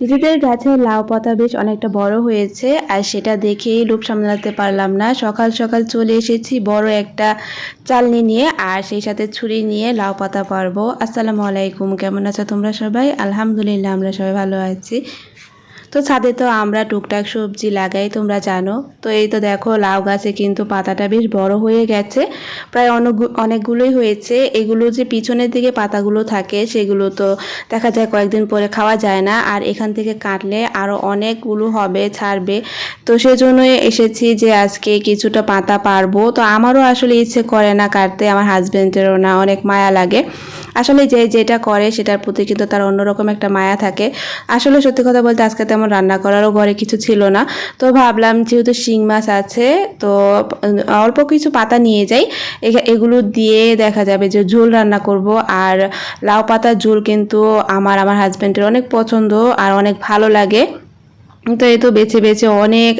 নিজেদের গাছে লাউ পাতা বেশ অনেকটা বড় হয়েছে, আর সেটা দেখেই লোভ সামলাতে পারলাম না। সকাল সকাল চলে এসেছি বড় একটা চালনি নিয়ে, আর সেই সাথে ছুরি নিয়ে লাউ পাতা পারব আসসালামু আলাইকুম, কেমন আছো তোমরা সবাই? আলহামদুলিল্লাহ, আমরা সবাই ভালো আছি। তো ছাদে তো আমরা টুকটাক সবজি লাগাই, তোমরা জানো। তো এই তো দেখো, লাউ গাছে কিন্তু পাতাটা বেশ বড় হয়ে গেছে। প্রায় অনেক অনেকগুলোই হয়েছে। এগুলো যে পিছনের দিকে পাতাগুলো থাকে, সেগুলো তো দেখা যায় কয়েকদিন পরে খাওয়া যায় না। আর এখান থেকে কাটলে আরও অনেকগুলো হবে, ছাড়বে। তো সেজন্যই এসেছি যে আজকে কিছুটা পাতা পারব। তো আমারও আসলে ইচ্ছে করে না কাটতে, আমার হাজব্যান্ডেরও না, অনেক মায়া লাগে। আসলে যে যেটা করে সেটার প্রতি কিন্তু তার অন্যরকম একটা মায়া থাকে। আসলে সত্যি কথা বলতে আজকে তেমন রান্না করারও ঘরে কিছু ছিল না। তো ভাবলাম যেহেতু শিং মাছ আছে, তো অল্প কিছু পাতা নিয়ে যাই। এগুলো দিয়ে দেখা যাবে যে ঝোল রান্না করব। আর লাউ পাতার ঝোল কিন্তু আমার আমার হাজব্যান্ডের অনেক পছন্দ আর অনেক ভালো লাগে। তো এই তো বেছে বেছে অনেক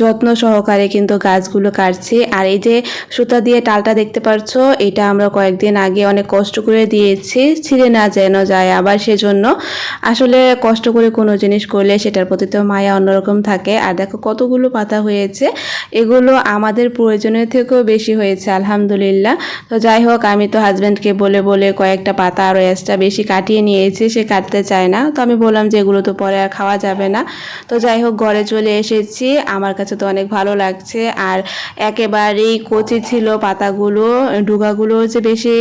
যত্ন সহকারে কিন্তু গাছগুলো কাটছি। আর এই যে সুতা দিয়ে টালটা দেখতে পাচ্ছ এটা আমরা কয়েকদিন আগে অনেক কষ্ট করে দিয়েছি, ছিঁড়ে না যেন যায় আবার সেজন্য। আসলে কষ্ট করে কোনো জিনিস করলে সেটার প্রতি তো মায়া অন্যরকম থাকে। আর দেখো কতগুলো পাতা হয়েছে, এগুলো আমাদের প্রয়োজনের থেকেও বেশি হয়েছে, আলহামদুলিল্লাহ। তো যাই হোক, আমি তো হাজব্যান্ডকে বলে বলে কয়েকটা পাতা আরও এক্সট্রা বেশি কাটিয়ে নিয়েছি, সে কাটতে চায় না। তো আমি বললাম যে এগুলো তো পরে আর খাওয়া যাবে না। তো যাই হোক, ঘরে চলে এসেছি। আমার কাছে তো অনেক ভালো লাগছে। আর একেবারেই কচি ছিল পাতাগুলো, ডুগাগুলো হচ্ছে বেশি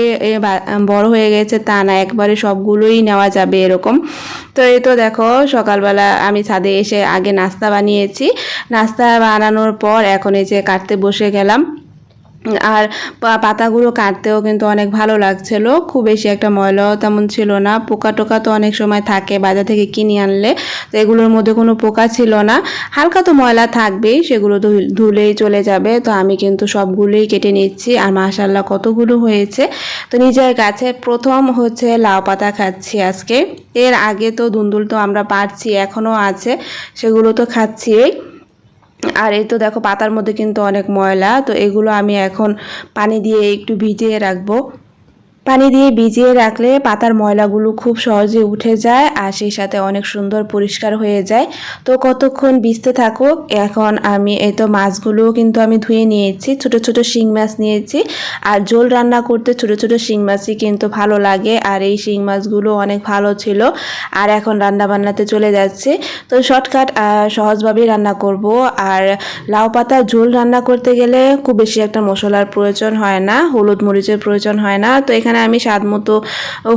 বড় হয়ে গেছে তা না, একবারে সবগুলোই নেওয়া যাবে এরকম। তো এই তো দেখো, সকালবেলা আমি ছাদে এসে আগে নাস্তা বানিয়েছি। নাস্তা বানানোর পর এখন এই যে কাটতে বসে গেলাম। আর পাতাগুলো কাটতেও কিন্তু অনেক ভালো লাগছিল। খুব বেশি একটা ময়লাও তেমন ছিল না। পোকা টোকা তো অনেক সময় থাকে বাজার থেকে কিনে আনলে। তো এগুলোর মধ্যে কোনো পোকা ছিল না। হালকা তো ময়লা থাকবেই, সেগুলো ধুলেই চলে যাবে। তো আমি কিন্তু সবগুলোই কেটে নিচ্ছি। আর মাশাল্লাহ কতগুলো হয়েছে। তো নিজের গাছে প্রথম হচ্ছে লাউ পাতা খাচ্ছি আজকে। এর আগে তো দুন্দুল তো আমরা পারছি, এখনও আছে। সেগুলো তো খাচ্ছি। আর এই তো দেখো পাতার মধ্যে কিন্তু অনেক ময়লা, তো এগুলো আমি এখন পানি দিয়ে একটু ভিজিয়ে রাখব। পানি দিয়ে ভিজিয়ে রাখলে পাতার ময়লাগুলো খুব সহজে উঠে যায় আর সেই সাথে অনেক সুন্দর পরিষ্কার হয়ে যায়। তো কতক্ষণ ভিজতে থাকুক, এখন আমি এই তো মাছগুলোও কিন্তু আমি ধুয়ে নিয়েছি, ছোট ছোট শিং মাছ নিয়েছি। আর ঝোল রান্না করতে ছোট ছোট শিং মাছই কিন্তু ভালো লাগে আর এই শিং মাছগুলো অনেক ভালো ছিল। আর এখন রান্না বান্নাতে চলে যাচ্ছে। তো শর্টকাট সহজভাবেই রান্না করব। আর লাউ পাতা ঝোল রান্না করতে গেলে খুব বেশি একটা মশলার প্রয়োজন হয় না, হলুদ মরিচের প্রয়োজন হয় না। তো এখানে আমি স্বাদ মতো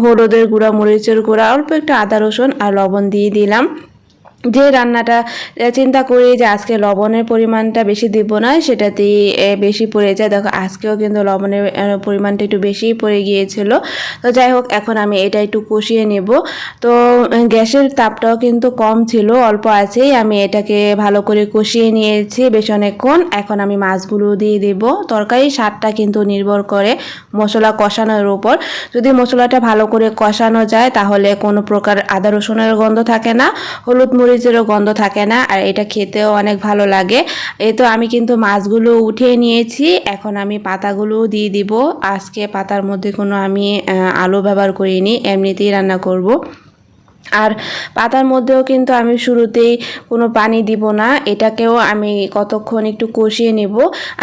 হলুদের গুঁড়া, মরিচের গুঁড়া, অল্প একটু আদা রসুন আর লবণ দিয়ে দিলাম। যে রান্নাটা চিন্তা করি যে আজকে লবণের পরিমাণটা বেশি দিব না, সেটাতেই বেশি পড়ে যায়। দেখো, আজকেও কিন্তু লবণের পরিমাণটা একটু বেশি পড়ে গিয়েছিল। তো যাই হোক, এখন আমি এটা একটু কষিয়ে নেব। তো গ্যাসের তাপটাও কিন্তু কম ছিল, অল্প আছেই। আমি এটাকে ভালো করে কষিয়ে নিয়েছি বেশ অনেকক্ষণ। এখন আমি মাছগুলো দিয়ে দেব। তরকারি স্বাদটা কিন্তু নির্ভর করে মশলা কষানোর উপর। যদি মশলাটা ভালো করে কষানো যায়, তাহলে কোনো প্রকার আদা রসুনের গন্ধ থাকে না। হলুদ মুড়ি মরিচেরও গন্ধ থাকে না, আর এটা খেতেও অনেক ভালো লাগে। এ তো আমি কিন্তু মাছগুলো উঠিয়ে নিয়েছি, এখন আমি পাতাগুলো দিয়ে দিব। আজকে পাতার মধ্যে কোনো আমি আলু ব্যবহার করিনি, এমনিতেই রান্না করব। আর পাতার মধ্যেও কিন্তু আমি শুরুতেই কোনো পানি দিব না, এটাকেও আমি কতক্ষণ একটু কষিয়ে নেব।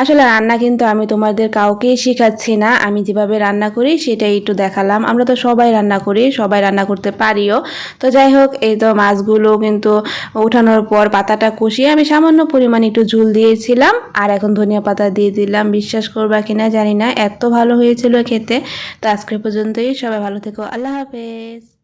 আসলে রান্না কিন্তু আমি তোমাদের কাউকেই শেখাচ্ছি না, আমি যেভাবে রান্না করি সেটাই একটু দেখালাম। আমরা তো সবাই রান্না করি, সবাই রান্না করতে পারিও। তো যাই হোক, এই তো মাছগুলো কিন্তু উঠানোর পর পাতাটা কষিয়ে আমি সামান্য পরিমাণ একটু ঝুল দিয়েছিলাম, আর এখন ধনিয়া পাতা দিয়ে দিলাম। বিশ্বাস করবা কিনা জানি না, এত ভালো হয়েছিল খেতে। তো আজকে পর্যন্তই, সবাই ভালো থেকো, আল্লাহ হাফেজ।